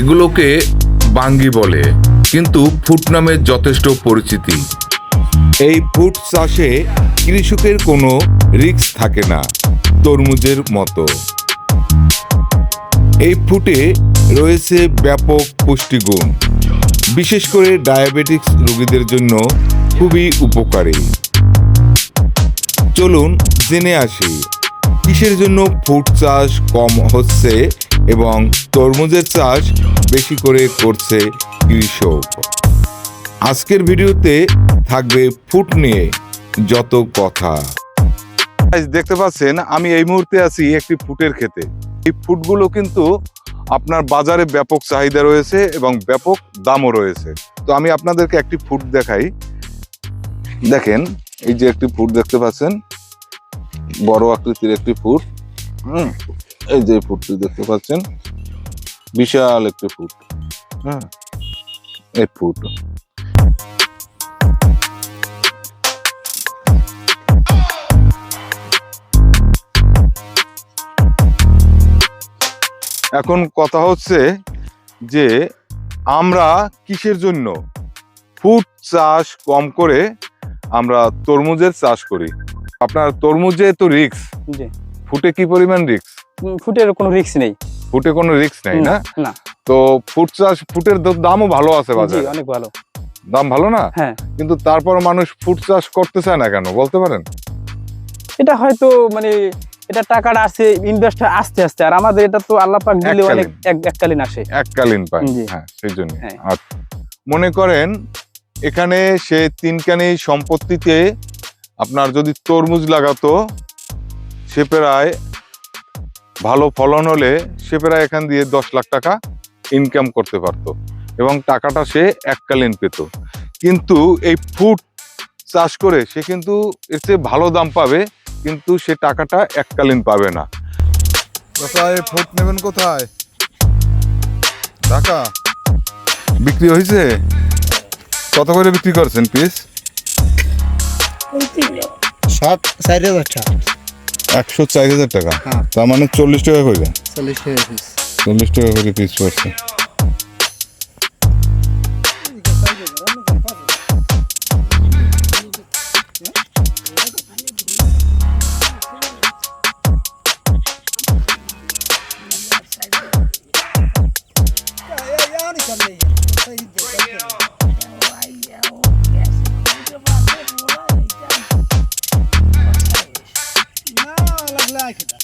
এগুলোকে বাঙ্গি বলে, কিন্তু ফুট নামে যথেষ্ট পরিচিতি। এই ফুট চাষে কৃষকের কোনো রিস্ক থাকে না, তরমুজের মতো। এই ফুটে রয়েছে ব্যাপক পুষ্টিগুণ, বিশেষ করে ডায়াবেটিক্স রোগীদের জন্য খুবই উপকারী। চলুন জেনে আসি, কিসের জন্য ফুট চাষ কম হচ্ছে এবং তরমুজের চাষ বেশি করে করছে কৃষক। আজকের ভিডিওতে থাকবে ফুট নিয়ে যত কথা। দেখতে পাচ্ছেন, আমি এই মুহূর্তে আছি একটি ফুটের ক্ষেতে। এই ফুটগুলো কিন্তু আপনার বাজারে ব্যাপক চাহিদা রয়েছে এবং ব্যাপক দামও রয়েছে। তো আমি আপনাদেরকে একটি ফুট দেখাই। দেখেন, এই যে একটি ফুট দেখতে পাচ্ছেন, বড় আকৃতির একটি ফুট, হুম। এই যে ফুটটি দেখতে পাচ্ছেন বিশাল একটি ফুট। হ্যাঁ এই ফুট। এখন কথা হচ্ছে যে আমরা কিসের জন্য ফুট চাষ কম করে আমরা তরমুজের চাষ করি? আপনার তরমুজে তো রিক্স ফুটে কি পরিমাণ রিক্স ফুটের কোনো রিস্ক নেই। ফুটে কোনো রিক্স নেই না? না। তো ফুট চাষ ফুটের দামও ভালো আছে বাজারে। অনেক ভালো। দাম ভালো না? হ্যাঁ। কিন্তু তারপর মানুষ ফুট চাষ করতে চায় না কেন বলতে পারেন? এটা হয়তো মানে এটা টাকাটা আসে ইনভেস্ট আস্তে আস্তে। আর আমাদের এটা তো আল্লাহ পাক দিলে। অনেক এক- এককালীন আসে। এককালীন পায়। হ্যাঁ সেই জন্য হ্যাঁ। আচ্ছা মনে করেন এখানে সে তিনখানি সম্পত্তিতে আপনার যদি তরমুজ লাগাতো সে প্রায় ভালো ফলন হলে সে প্রায় এখান দিয়ে দশ লাখ টাকা ইনকাম করতে পারতো এবং টাকাটা সে এককালীন পেত। কিন্তু এই ফুড চাষ করে সে কিন্তু এর চেয়ে ভালো দাম পাবে কিন্তু সে টাকাটা এককালীন পাবে না। কোথায়? ফুট নেবেন কোথায়? ঢাকা বিক্রি হয়েছে? কত করে বিক্রি করছেন পিস সাত চার হাজার টাকা। একশো চার হাজার টাকা হ্যাঁ। তার মানে চল্লিশ টাকা করে চল্লিশ টাকা পিস চল্লিশ টাকা করে পিস পড়ছে সেটা